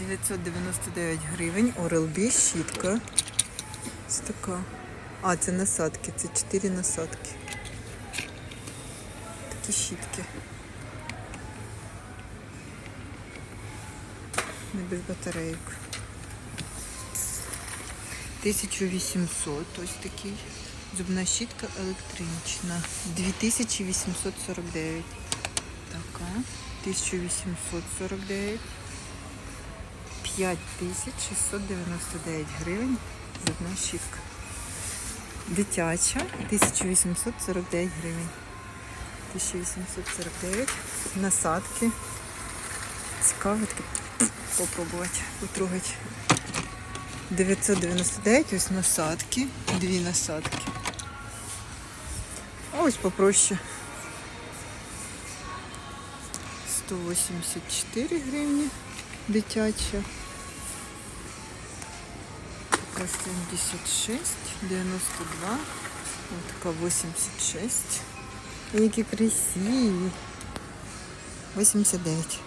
999 гривень. Oral-B, щітка. Ось така. А, це насадки, це 4 насадки. Такі щітки. Не без батарейок. 1800 ось такий. Зубна щітка електрична. 2849. Така. 1849. 5699 гривень. Зубна щітка. Дитяча 1849 гривень. 1849. Насадки. Цікаво таке попробувати, потрогати. 999, ось насадки, дві насадки. А ось попроще. 184 гривні дитяча. Така 76, 92, ось така 86. Які красиві. 89.